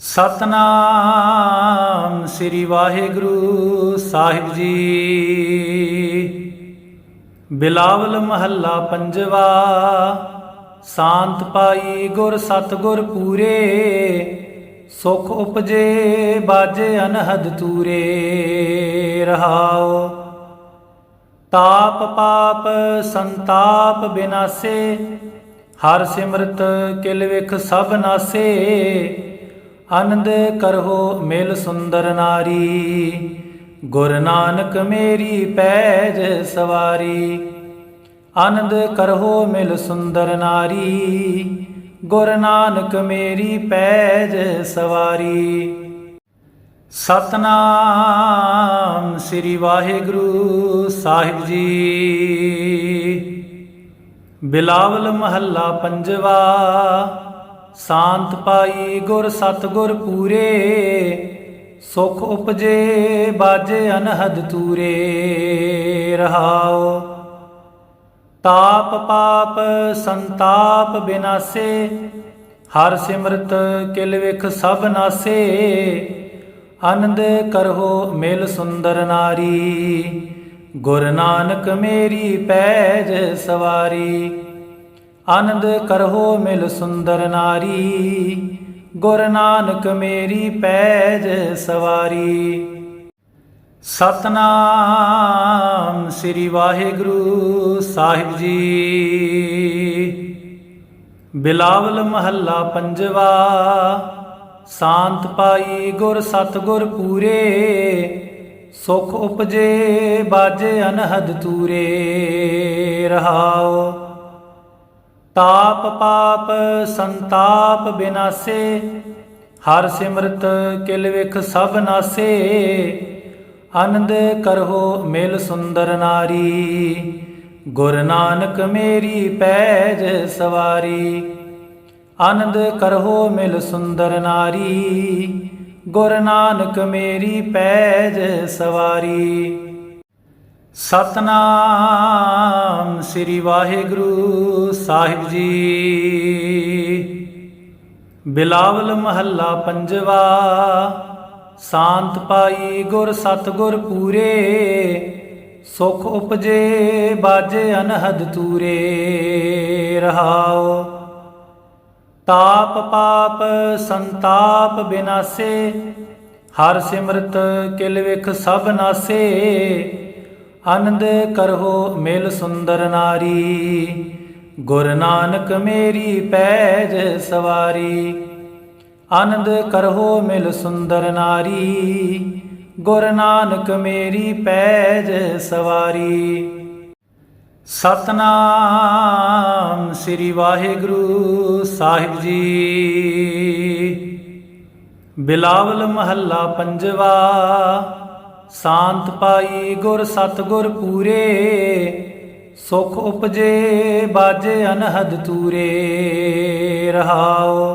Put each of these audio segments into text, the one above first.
ਸਤਨਾਮ ਸ੍ਰੀ ਵਾਹਿਗੁਰੂ ਸਾਹਿਬ ਜੀ। ਬਿਲਾਵਲ ਮਹੱਲਾ ਪੰਜਵਾ, ਸ਼ਾਂਤ ਪਾਈ ਗੁਰ ਸਤਗੁਰ ਪੂਰੇ, ਸੁਖ ਉਪਜੇ ਬਾਜੇ ਅਨਹਦ ਤੂਰੇ, ਰਹਾਓ। ਤਾਪ ਪਾਪ ਸੰਤਾਪ ਬਿਨਾਸੇ, ਹਰ ਸਿਮਰਤ ਕਿਲ ਵਿਖ ਸਭ ਨਾਸੇ ਆਨੰਦ ਕਰੋ ਮਿਲ ਸੁੰਦਰ ਨਾਰੀ, ਗੁਰ ਨਾਨਕ ਮੇਰੀ ਪੈਜ ਸਵਾਰੀ। ਆਨੰਦ ਕਰੋ ਮਿਲ ਸੁੰਦਰ ਨਾਰੀ, ਗੁਰ ਨਾਨਕ ਮੇਰੀ ਪੈਜ ਸਵਾਰੀ। ਸਤਨਾਮ ਸ੍ਰੀ ਵਾਹਿਗੁਰੂ ਸਾਹਿਬ ਜੀ। ਬਿਲਾਵਲ ਮਹੱਲਾ ਪੰਜਵਾ ਸ਼ਾਂਤ ਪਾਈ ਗੁਰ ਸਤਗੁਰ ਪੂਰੇ, ਸੁਖ ਉਪਜੇ ਬਾਜੇ ਅਨਹਦ ਤੂਰੇ। ਰਹਾਓ ਤਾਪ ਪਾਪ ਸੰਤਾਪ ਬਿਨਾਸੇ, ਹਰ ਸਿਮਰਤ ਕਿਲ ਵਿਖ ਸਭ ਨਾਸੇ। ਆਨੰਦ ਕਰਹੋ ਮਿਲ ਸੁੰਦਰ ਨਾਰੀ, ਗੁਰ ਨਾਨਕ ਮੇਰੀ ਪੈਜ ਸਵਾਰੀ। ਆਨੰਦ ਕਰਹੋ ਮਿਲ ਸੁੰਦਰ ਨਾਰੀ, ਗੁਰ ਨਾਨਕ ਮੇਰੀ ਪੈਜ ਸਵਾਰੀ। ਸਤਨਾਮ ਸ੍ਰੀ ਵਾਹਿਗੁਰੂ ਸਾਹਿਬ ਜੀ। ਬਿਲਾਵਲ ਮਹੱਲਾ ਪੰਜਵਾ, ਸ਼ਾਂਤ ਪਾਈ ਗੁਰ ਸਤਗੁਰ ਪੂਰੇ, ਸੁਖ ਉਪਜੇ ਬਾਜੇ ਅਨਹਦ ਤੂਰੇ ਰਹਾਓ। ਤਾਪ ਪਾਪ ਸੰਤਾਪ ਬਿਨਾਸੇ, ਹਰ ਸਿਮਰਤ ਕਿਲ ਵਿਖ ਸਭ ਨਾਸੇ, ਆਨੰਦ ਕਰਹੋ ਮਿਲ ਸੁੰਦਰ ਨਾਰੀ, ਗੁਰ ਨਾਨਕ ਮੇਰੀ ਪੈਜ ਸਵਾਰੀ, ਆਨੰਦ ਕਰਹੋ ਮਿਲ ਸੁੰਦਰ ਨਾਰੀ, ਗੁਰ ਨਾਨਕ ਮੇਰੀ ਪੈਜ ਸਵਾਰੀ। ਸਤਨਾਮ ਸ੍ਰੀ ਵਾਹਿਗੁਰੂ ਸਾਹਿਬ ਜੀ। ਬਿਲਾਵਲ ਮਹੱਲਾ ਪੰਜਵਾ, ਸ਼ਾਂਤ ਪਾਈ ਗੁਰ ਸਤਗੁਰ ਪੂਰੇ, ਸੁਖ ਉਪਜੇ ਬਾਜੇ ਅਨਹਦ ਤੂਰੇ, ਰਹਾਓ। ਤਾਪ ਪਾਪ ਸੰਤਾਪ ਬਿਨਾਸੇ, ਹਰ ਸਿਮਰਤ ਕਿਲ ਵਿਖ ਸਭ ਨਾਸੇ ਆਨੰਦ ਕਰੋ ਮਿਲ ਸੁੰਦਰ ਨਾਰੀ। ਗੁਰ ਨਾਨਕ ਮੇਰੀ ਪੈਜ ਸਵਾਰੀ। ਆਨੰਦ ਕਰੋ ਮਿਲ ਸੁੰਦਰ ਨਾਰੀ। ਗੁਰ ਨਾਨਕ ਮੇਰੀ ਪੈਜ ਸਵਾਰੀ। ਸਤਨਾਮ ਸ੍ਰੀ ਵਾਹਿਗੁਰੂ ਸਾਹਿਬ ਜੀ। ਬਿਲਾਵਲ ਮਹੱਲਾ ਪੰਜਵਾ। ਸ਼ਾਂਤ ਪਾਈ ਗੁਰ ਸਤਗੁਰ ਪੂਰੇ, ਸੁਖ ਉਪਜੇ ਬਾਜੇ ਅਨਹਦ ਤੂਰੇ ਰਹਾਓ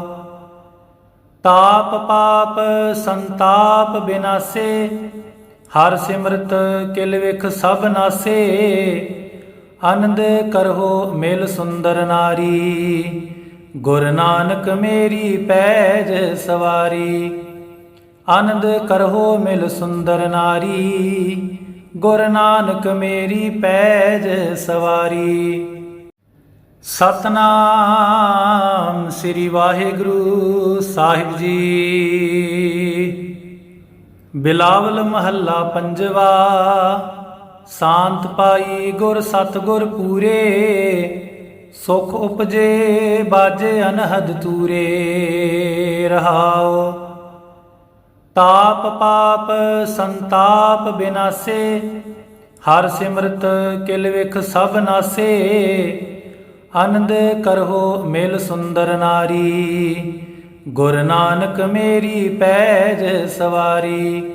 ਤਾਪ ਪਾਪ ਸੰਤਾਪ ਬਿਨਾਸੇ, ਹਰ ਸਿਮਰਤ ਕਿਲ ਵਿਖ ਸਭ ਨਾਸੇ, ਆਨੰਦ ਕਰਹੋ ਮਿਲ ਸੁੰਦਰ ਨਾਰੀ। ਗੁਰ ਨਾਨਕ ਮੇਰੀ ਪੈਜ ਸਵਾਰੀ। ਆਨੰਦ ਕਰਹੋ ਮਿਲ ਸੁੰਦਰ ਨਾਰੀ, ਗੁਰ ਨਾਨਕ ਮੇਰੀ ਪੈਜ ਸਵਾਰੀ। ਸਤਨਾਮ ਸ੍ਰੀ ਵਾਹਿਗੁਰੂ ਸਾਹਿਬ ਜੀ। ਬਿਲਾਵਲ ਮਹੱਲਾ ਪੰਜਵਾ, ਸ਼ਾਂਤ ਪਾਈ ਗੁਰ ਸਤਗੁਰ ਪੂਰੇ, ਸੁਖ ਉਪਜੇ ਬਾਜੇ ਅਨਹਦ ਤੂਰੇ ਰਹਾਓ। ਤਾਪ ਪਾਪ ਸੰਤਾਪ ਬਿਨਾਸੇ, ਹਰ ਸਿਮਰਤ ਕਿਲ ਵਿਖ ਸਭ ਨਾਸੇ। ਆਨੰਦ ਕਰਹੋ ਮਿਲ ਸੁੰਦਰ ਨਾਰੀ, ਗੁਰ ਨਾਨਕ ਮੇਰੀ ਪੈਜ ਸਵਾਰੀ।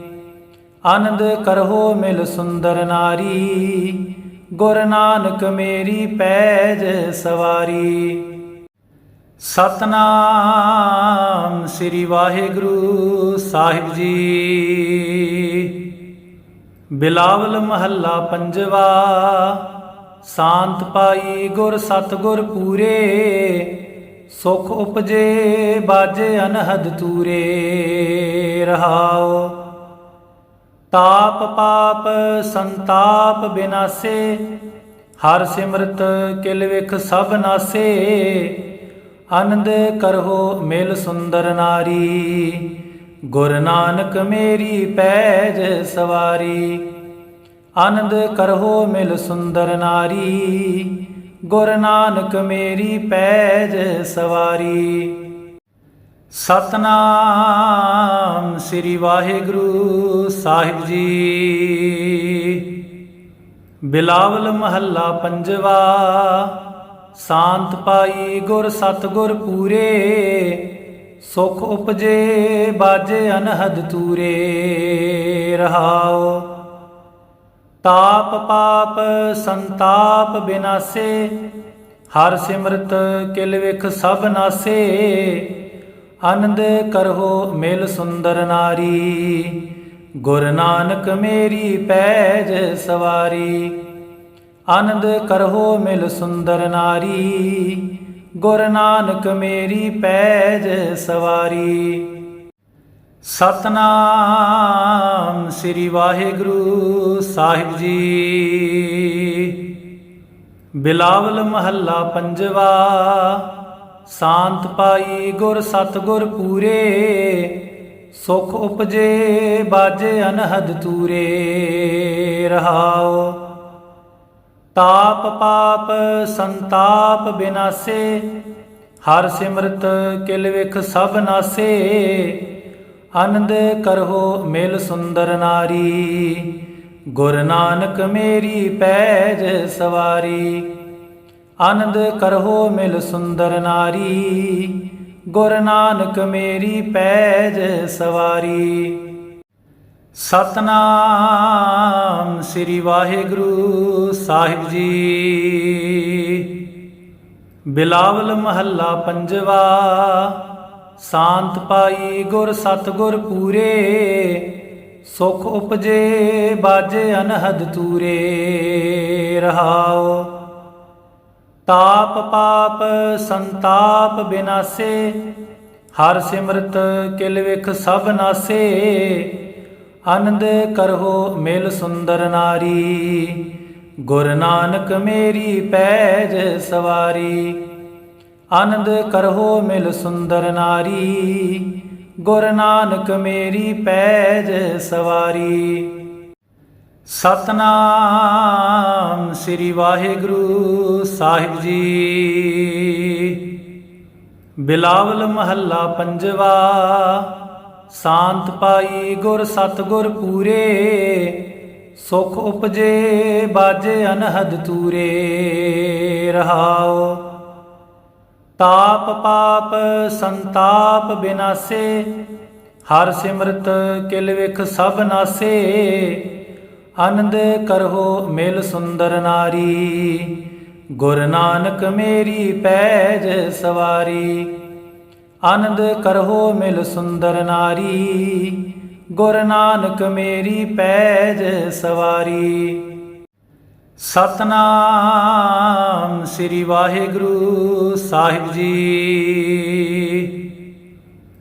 ਆਨੰਦ ਕਰੋ ਮਿਲ ਸੁੰਦਰ ਨਾਰੀ, ਗੁਰ ਨਾਨਕ ਮੇਰੀ ਪੈਜ ਸਵਾਰੀ। ਸਤਨਾਮ ਸ੍ਰੀ ਵਾਹਿਗੁਰੂ ਸਾਹਿਬ ਜੀ। ਬਿਲਾਵਲ ਮਹੱਲਾ ਪੰਜਵਾ, ਸ਼ਾਂਤ ਪਾਈ ਗੁਰ ਸਤਗੁਰ ਪੂਰੇ, ਸੁਖ ਉਪਜੇ ਬਾਜੇ ਅਨਹਦ ਤੂਰੇ ਰਹਾਉ ਤਾਪ ਪਾਪ ਸੰਤਾਪ ਬਿਨਾਸੇ, ਹਰ ਸਿਮਰਤ ਕਿਲ ਵਿਖ ਸਭ ਨਾਸੇ ਆਨੰਦ ਕਰੋ ਮਿਲ ਸੁੰਦਰ ਨਾਰੀ, ਗੁਰ ਨਾਨਕ ਮੇਰੀ ਪੈਜ ਸਵਾਰੀ। ਆਨੰਦ ਕਰੋ ਮਿਲ ਸੁੰਦਰ ਨਾਰੀ, ਗੁਰ ਨਾਨਕ ਮੇਰੀ ਪੈਜ ਸਵਾਰੀ। ਸਤਨਾਮ ਸ੍ਰੀ ਵਾਹਿਗੁਰੂ ਸਾਹਿਬ ਜੀ। ਬਿਲਾਵਲ ਮਹੱਲਾ ਪੰਜਵਾ ਸ਼ਾਂਤ ਪਾਈ ਗੁਰ ਸਤਗੁਰ ਪੂਰੇ, ਸੁਖ ਉਪਜੇ ਬਾਜੇ ਅਨਹਦ ਤੂਰੇ। ਰਹਾਉ, ਤਾਪ ਪਾਪ ਸੰਤਾਪ ਬਿਨਾਸੇ, ਹਰ ਸਿਮਰਤ ਕਿਲ ਵਿਖ ਸਭ ਨਾਸੇ। ਆਨੰਦ ਕਰਹੋ ਮਿਲ ਸੁੰਦਰ ਨਾਰੀ, ਗੁਰ ਨਾਨਕ ਮੇਰੀ ਪੈਜ ਸਵਾਰੀ। ਆਨੰਦ ਕਰਹੋ ਮਿਲ ਸੁੰਦਰ ਨਾਰੀ, ਗੁਰ ਨਾਨਕ ਮੇਰੀ ਪੈਜ ਸਵਾਰੀ। ਸਤਨਾਮ ਸ੍ਰੀ ਵਾਹਿਗੁਰੂ ਸਾਹਿਬ ਜੀ। ਬਿਲਾਵਲ ਮਹੱਲਾ ਪੰਜਵਾ, ਸ਼ਾਂਤ ਪਾਈ ਗੁਰ ਸਤਗੁਰ ਪੂਰੇ, ਸੁਖ ਉਪਜੇ ਬਾਜੇ ਅਨਹਦ ਤੂਰੇ। ਰਹਾਓ। ਤਾਪ ਪਾਪ ਸੰਤਾਪ ਬਿਨਾਸੇ, ਹਰ ਸਿਮਰਤ ਕਿਲ ਵਿਖ ਸਭ ਨਾਸੇ, ਆਨੰਦ ਕਰਹੋ ਮਿਲ ਸੁੰਦਰ ਨਾਰੀ। ਗੁਰ ਨਾਨਕ ਮੇਰੀ ਪੈਜ ਸਵਾਰੀ, ਆਨੰਦ ਕਰਹੋ ਮਿਲ ਸੁੰਦਰ ਨਾਰੀ। ਗੁਰ ਨਾਨਕ ਮੇਰੀ ਪੈਜ ਸਵਾਰੀ। ਸਤਨਾਮ ਸ੍ਰੀ ਵਾਹਿਗੁਰੂ ਸਾਹਿਬ ਜੀ। ਬਿਲਾਵਲ ਮਹੱਲਾ ਪੰਜਵਾ, ਸ਼ਾਂਤ ਪਾਈ ਗੁਰ ਸਤਗੁਰ ਪੂਰੇ, ਸੁਖ ਉਪਜੇ ਬਾਜੇ ਅਨਹਦ ਤੂਰੇ ਰਹਾਉ ਤਾਪ ਪਾਪ ਸੰਤਾਪ ਬਿਨਾਸੇ, ਹਰ ਸਿਮਰਤ ਕਿਲ ਵਿਖ ਸਭ ਨਾਸੇ ਆਨੰਦ ਕਰੋ ਮਿਲ ਸੁੰਦਰ ਨਾਰੀ, ਗੁਰ ਨਾਨਕ ਮੇਰੀ ਪੈਜ ਸਵਾਰੀ। ਆਨੰਦ ਕਰੋ ਮਿਲ ਸੁੰਦਰ ਨਾਰੀ, ਗੁਰ ਨਾਨਕ ਮੇਰੀ ਪੈਜ ਸਵਾਰੀ। ਸਤਨਾਮ ਸ੍ਰੀ ਵਾਹਿਗੁਰੂ ਸਾਹਿਬ ਜੀ। ਬਿਲਾਵਲ ਮਹੱਲਾ ਪੰਜਵਾ ਸ਼ਾਂਤ ਪਾਈ ਗੁਰ ਸਤਗੁਰ ਪੂਰੇ, ਸੁਖ ਉਪਜੇ ਬਾਜੇ ਅਨਹਦ ਤੂਰੇ ਰਹਾਓ ਤਾਪ ਪਾਪ ਸੰਤਾਪ ਬਿਨਾਸੇ, ਹਰ ਸਿਮਰਤ ਕਿਲ ਵਿਖ ਸਭ ਨਾਸੇ, ਆਨੰਦ ਕਰਹੋ ਮਿਲ ਸੁੰਦਰ ਨਾਰੀ। ਗੁਰ ਨਾਨਕ ਮੇਰੀ ਪੈਜ ਸਵਾਰੀ। ਆਨੰਦ ਕਰਹੋ ਮਿਲ ਸੁੰਦਰ ਨਾਰੀ, ਗੁਰ ਨਾਨਕ ਮੇਰੀ ਪੈਜ ਸਵਾਰੀ। ਸਤਨਾਮ ਸ੍ਰੀ ਵਾਹਿਗੁਰੂ ਸਾਹਿਬ ਜੀ।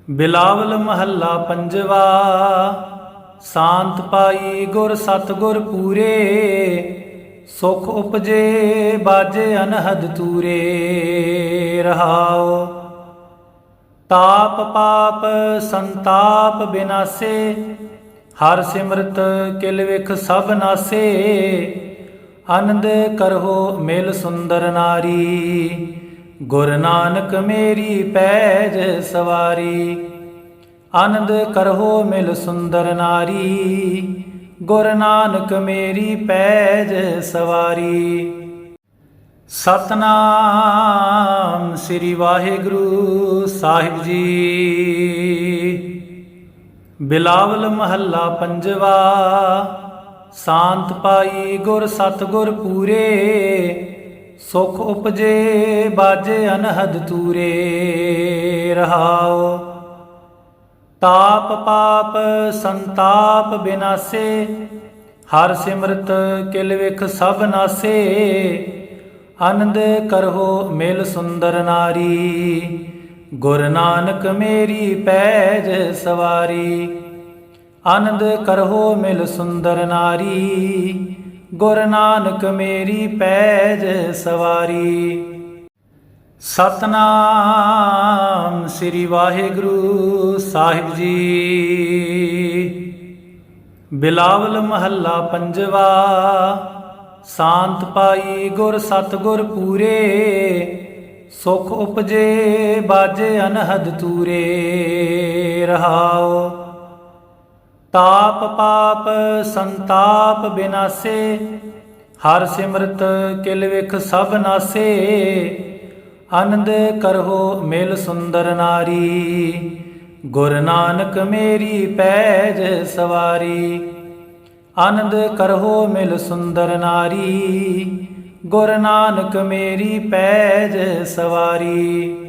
ਬਿਲਾਵਲ ਮਹੱਲਾ ਪੰਜਵਾ, ਸ਼ਾਂਤ ਪਾਈ ਗੁਰ ਸਤਗੁਰ ਪੂਰੇ, ਸੁਖ ਉਪਜੇ ਬਾਜੇ ਅਨਹਦ ਤੂਰੇ। ਰਹਾਓ। ਤਾਪ ਪਾਪ ਸੰਤਾਪ ਬਿਨਾਸੇ, ਹਰ ਸਿਮਰਤ ਕਿਲ ਵਿਖ ਸਭ ਨਾਸੇ। ਆਨੰਦ ਕਰਹੋ ਮਿਲ ਸੁੰਦਰ ਨਾਰੀ, ਗੁਰ ਨਾਨਕ ਮੇਰੀ ਪੈਜ ਸਵਾਰੀ। ਆਨੰਦ ਕਰੋ ਮਿਲ ਸੁੰਦਰ ਨਾਰੀ, ਗੁਰ ਨਾਨਕ ਮੇਰੀ ਪੈਜ ਸਵਾਰੀ। ਸਤਨਾਮ ਸ੍ਰੀ ਵਾਹਿਗੁਰੂ ਸਾਹਿਬ ਜੀ। ਬਿਲਾਵਲ ਮਹੱਲਾ ਪੰਜਵਾ, ਸ਼ਾਂਤ ਪਾਈ ਗੁਰ ਸਤਗੁਰ ਪੂਰੇ, ਸੁਖ ਉਪਜੇ ਬਾਜੇ ਅਨਹਦ ਤੂਰੇ ਰਹਾਉ ਤਾਪ ਪਾਪ ਸੰਤਾਪ ਬਿਨਾਸੇ, ਹਰ ਸਿਮਰਤ ਕਿਲ ਵਿਖ ਸਭ ਨਾਸੇ ਆਨੰਦ ਕਰਹੁ ਮਿਲ ਸੁੰਦਰ ਨਾਰੀ। ਗੁਰ ਨਾਨਕ ਮੇਰੀ ਪੈਜ ਸਵਾਰੀ। ਆਨੰਦ ਕਰਹੁ ਮਿਲ ਸੁੰਦਰ ਨਾਰੀ। ਗੁਰ ਨਾਨਕ ਮੇਰੀ ਪੈਜ ਸਵਾਰੀ। ਸਤਨਾਮ ਸ੍ਰੀ ਵਾਹਿਗੁਰੂ ਸਾਹਿਬ ਜੀ। ਬਿਲਾਵਲ ਮਹੱਲਾ ਪੰਜਵਾ। ਸ਼ਾਂਤ ਪਾਈ ਗੁਰ ਸਤਗੁਰ ਪੂਰੇ, ਸੁਖ ਉਪਜੇ ਬਾਜੇ ਅਨਹਦ ਤੂਰੇ। ਰਹਾਓ ਤਾਪ ਪਾਪ ਸੰਤਾਪ ਬਿਨਾਸੇ, ਹਰ ਸਿਮਰਤ ਕਿਲ ਵਿਖ ਸਭ ਨਾਸੇ। ਆਨੰਦ ਕਰਹੋ ਮਿਲ ਸੁੰਦਰ ਨਾਰੀ, ਗੁਰ ਨਾਨਕ ਮੇਰੀ ਪੈਜ ਸਵਾਰੀ। ਆਨੰਦ ਕਰਹੋ ਮਿਲ ਸੁੰਦਰ ਨਾਰੀ ਗੁਰ ਨਾਨਕ ਮੇਰੀ ਪੈਜ ਸਵਾਰੀ।